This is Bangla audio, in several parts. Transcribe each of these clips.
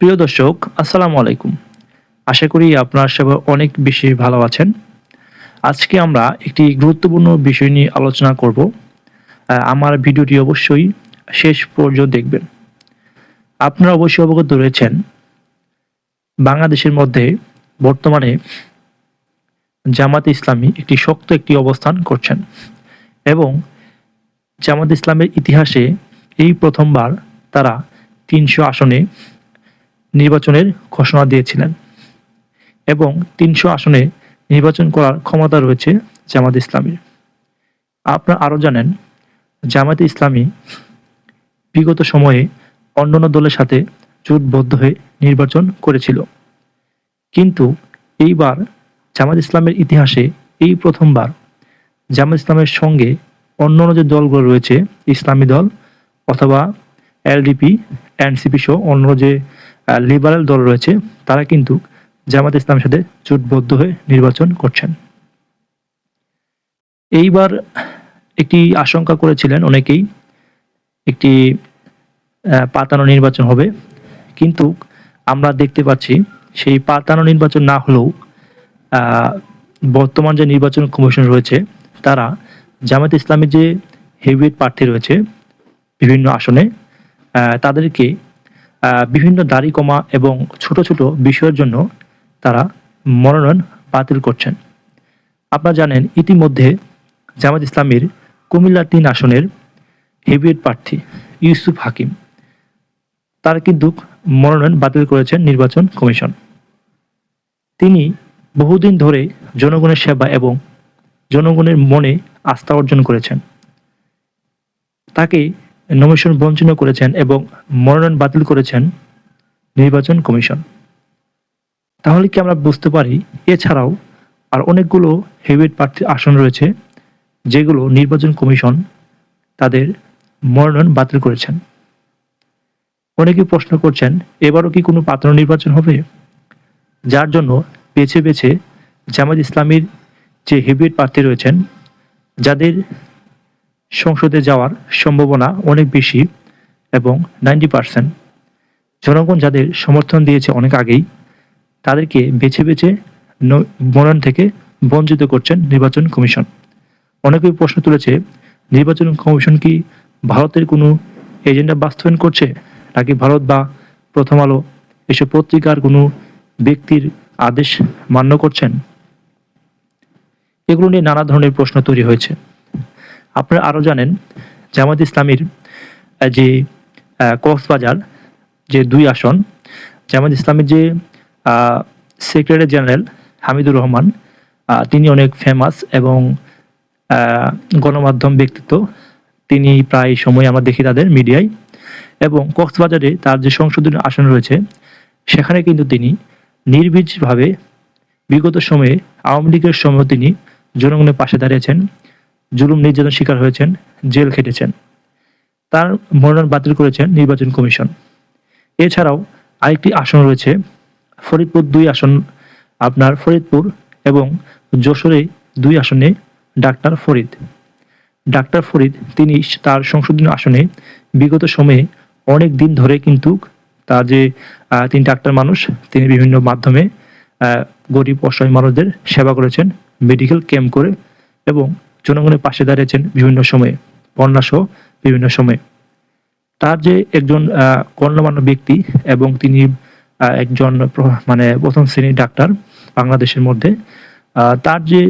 প্রিয় দর্শক, আসসালামু আলাইকুম। আশা করি আপনার সবাই অনেক বেশি ভালো আছেন। আজকে আমরা একটি গুরুত্বপূর্ণ বিষয় নিয়ে আলোচনা করব। আমার ভিডিওটি অবশ্যই শেষ পর্যন্ত দেখবেন। আপনারা অবশ্যই অবগত রয়েছেন, বাংলাদেশের মধ্যে বর্তমানে জামাত ইসলামী একটি শক্ত একটি অবস্থান করছেন এবং জামাত ইসলামের ইতিহাসে এই প্রথমবার তারা তিনশো আসনে নির্বাচনের ঘোষণা দিয়েছিলেন এবং তিনশো আসনে নির্বাচন করার ক্ষমতা রয়েছে জামাত ইসলামীর। আপনারা আরও জানেন জামাত ইসলামী বিগত সময়ে অন্যান্য দলের সাথে জোটবদ্ধ হয়ে নির্বাচন করেছিল। কিন্তু এইবার জামাত ইসলামের ইতিহাসে এই প্রথমবার জামাত ইসলামের সঙ্গে অন্যান্য যে দলগুলো রয়েছে, ইসলামী দল অথবা এলডিপি এনসিপি সহ অন্য যে লিবারেল দল রয়েছে, তারা কিন্তু জামাত ইসলামের সাথে জোটবদ্ধ হয়ে নির্বাচন করছেন। এইবার একটি আশঙ্কা করেছিলেন অনেকেই, একটি পাতানো নির্বাচন হবে। কিন্তু আমরা দেখতে পাচ্ছি সেই পাতানো নির্বাচন না হলেও বর্তমান যে নির্বাচন কমিশন রয়েছে, তারা জামাত ইসলামের যে হেভিওয়েট প্রার্থী রয়েছে বিভিন্ন আসনে তাদেরকে বিভিন্ন দাড়ি কমা এবং ছোট ছোট বিষয়ের জন্য তারা মনোনয়ন বাতিল করছেন। আপনারা জানেন, ইতিমধ্যে জামাত ইসলামের কুমিল্লা তিন আসনের হেভিয়েট প্রার্থী ইউসুফ হাকিম, তার কিন্তু মনোনয়ন বাতিল করেছেন নির্বাচন কমিশন। তিনি বহুদিন ধরে জনগণের সেবা এবং জনগণের মনে আস্থা অর্জন করেছেন। তাকে নমিশন বঞ্চনা করেছেন এবং মনোনয়ন বাতিল করেছেন নির্বাচন কমিশন। তাহলে কি আমরা বুঝতে পারি? এছাড়াও আর অনেকগুলো হেভিট প্রার্থী আসন রয়েছে, যেগুলো নির্বাচন কমিশন তাদের মনোনয়ন বাতিল করেছেন। অনেকে প্রশ্ন করছেন, এবারও কি কোনো পাত্র নির্বাচন হবে? যার জন্য বেছে বেছে জামাত ইসলামীর যে হেভিট প্রার্থী রয়েছেন, যাদের সংসদে যাওয়ার সম্ভাবনা অনেক বেশি এবং নাইনটি পার্সেন্ট। জনগণ যাদের সমর্থন দিয়েছে অনেক আগেই, তাদেরকে বেছে বেছে মনোনয়ন থেকে বঞ্চিত করছেন নির্বাচন কমিশন। অনেকেই প্রশ্ন তুলেছে, নির্বাচন কমিশন কি ভারতের কোনো এজেন্ডা বাস্তবায়ন করছে, নাকি ভারত বা প্রথম আলো এসব পত্রিকার কোনো ব্যক্তির আদেশ মান্য করছেন? এগুলো নিয়ে নানা ধরনের প্রশ্ন তৈরি হয়েছে। আপনারা আরও জানেন জামাত ইসলামীর যে কক্সবাজার, যে দুই আসন জামাত ইসলামের যে সেক্রেটারি জেনারেল হামিদুর রহমান তিনি অনেক ফেমাস এবং গণমাধ্যম ব্যক্তিত্ব। তিনি প্রায় সময় আমরা দেখি তাদের মিডিয়ায়। এবং কক্সবাজারে তার যে সংশোধনী আসন রয়েছে, সেখানে কিন্তু তিনি নির্বিজভাবে বিগত সময়ে আওয়ামী লীগের সময় তিনি জনগণের পাশে দাঁড়িয়েছেন। জুলুম নির্যাতন শিকার হয়েছেন, জেল খেটেছেন। তার মনোনয়ন বাতিল করেছেন নির্বাচন কমিশন। এছাড়াও আরেকটি আসন রয়েছে, ফরিদপুর দুই আসন, আপনার ফরিদপুর এবং যশোরে দুই আসনে ডাক্তার ফরিদ। ডাক্তার ফরিদ, তিনি তার সংশোধনী আসনে বিগত সময়ে অনেক দিন ধরে কিন্তু তার যে তিনি ডাক্তার মানুষ, তিনি বিভিন্ন মাধ্যমে গরিব অসহায় মানুষদের সেবা করেছেন, মেডিকেল ক্যাম্প করে এবং জনগণের পাশে দাঁড়িয়েছেন বিভিন্ন সময়ে, বন্যা সহ বিভিন্ন সময়ে। তার যে একজন গণ্যমান্য ব্যক্তি এবং তিনি একজন মানে প্রথম শ্রেণির ডাক্তার বাংলাদেশের মধ্যে তার যে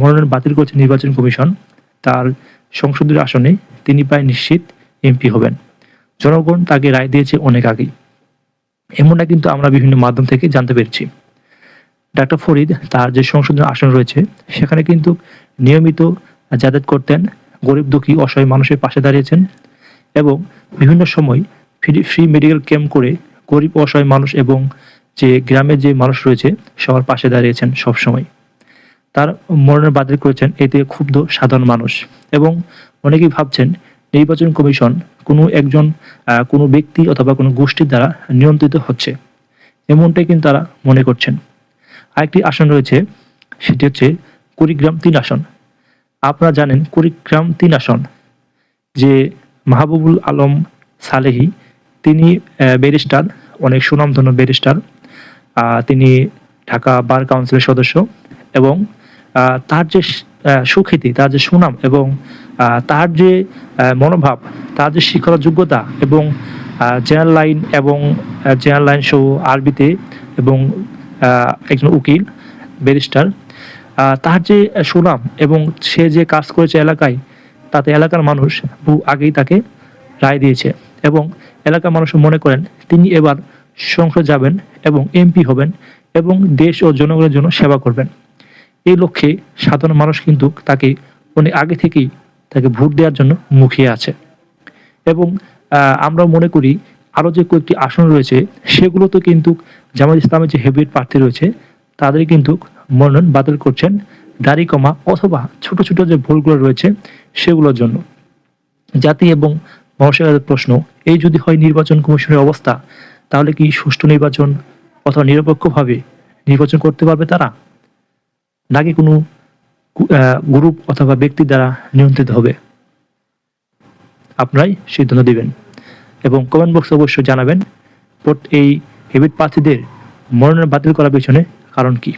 মনোনয়ন বাতিল করেছে নির্বাচন কমিশন, তার সংসদীয় আসনে তিনি প্রায় নিশ্চিত এমপি হবেন। জনগণ তাকে রায় দিয়েছে অনেক আগেই। এমনটা কিন্তু আমরা বিভিন্ন মাধ্যম থেকে জানতে পেরেছি। ডাক্তার ফরিদ, তার যে সংশোধন আসন রয়েছে, সেখানে কিন্তু নিয়মিত যাতায়াত করতেন, গরিব, দুঃখী, অসহায় মানুষের পাশে দাঁড়িয়েছেন এবং বিভিন্ন সময় ফ্রি ফ্রি মেডিকেল ক্যাম্প করে গরিব, অসহায় মানুষ এবং যে গ্রামের যে মানুষ রয়েছে সবার পাশে দাঁড়িয়েছেন সব সময় তার মরণের বাতিল করেছেন এতে ক্ষুব্ধ সাধারণ মানুষ এবং অনেকেই ভাবছেন নির্বাচন কমিশন কোনো একজন কোনো ব্যক্তি অথবা কোনো গোষ্ঠীর দ্বারা নিয়ন্ত্রিত হচ্ছে। এমনটাই কিন্তু তারা মনে করছেন। আরেকটি আসন রয়েছে, সেটি হচ্ছে কুড়িগ্রাম তিন আসন। আপনারা জানেন কুড়িগ্রাম তিন আসন, যে মাহবুবুল আলম সালেহি, তিনি ব্যারিস্টার, অনেক সুনামধন্য ব্যারিস্টার তিনি ঢাকা বার কাউন্সিলের সদস্য এবং তার যে সুখ্যাতি, তার যে সুনাম এবং তার যে মনোভাব, তার যে শিক্ষার যোগ্যতা এবং জেনারেল লাইন এবং জেনারেল লাইন সহ আরবিতে এবং একজন উকিল, ব্যারিস্টার তার যে সুনাম এবং সে যে কাজ করেছে এলাকায়, তাতে এলাকার মানুষ বহু আগেই তাকে রায় দিয়েছে এবং এলাকার মানুষ মনে করেন তিনি এবার সংসদ যাবেন এবং এমপি হবেন এবং দেশ ও জনগণের জন্য সেবা করবেন। এই লক্ষ্যে সাধারণ মানুষ কিন্তু তাকে অনেক আগে থেকেই তাকে ভোট দেওয়ার জন্য মুখিয়ে আছে। এবং আমরা মনে করি আরও যে কয়েকটি আসন রয়েছে, সেগুলোতে কিন্তু জামাত ইসলামের যে হেভিট প্রার্থী রয়েছে তাদের কিন্তু মনোনয়ন বাতিল করছেন দাড়ি কমা অথবা ছোট ছোট যে ভুলগুলো রয়েছে সেগুলোর জন্য। জাতি এবং মানুষের প্রশ্ন, এই যদি হয় নির্বাচন কমিশনের অবস্থা, তাহলে কি সুষ্ঠু নির্বাচন অথবা নিরপেক্ষভাবে নির্বাচন করতে পারবে তারা? নাকি কোনো গ্রুপ অথবা ব্যক্তি দ্বারা নিয়ন্ত্রিত হবে? আপনারাই সিদ্ধান্ত দিবেন এবং কমেন্ট বক্সে অবশ্যই জানাবেন এই হেবিট প্রার্থীদের মনোনয়ন বাতিল করার পিছনে কারণ কি?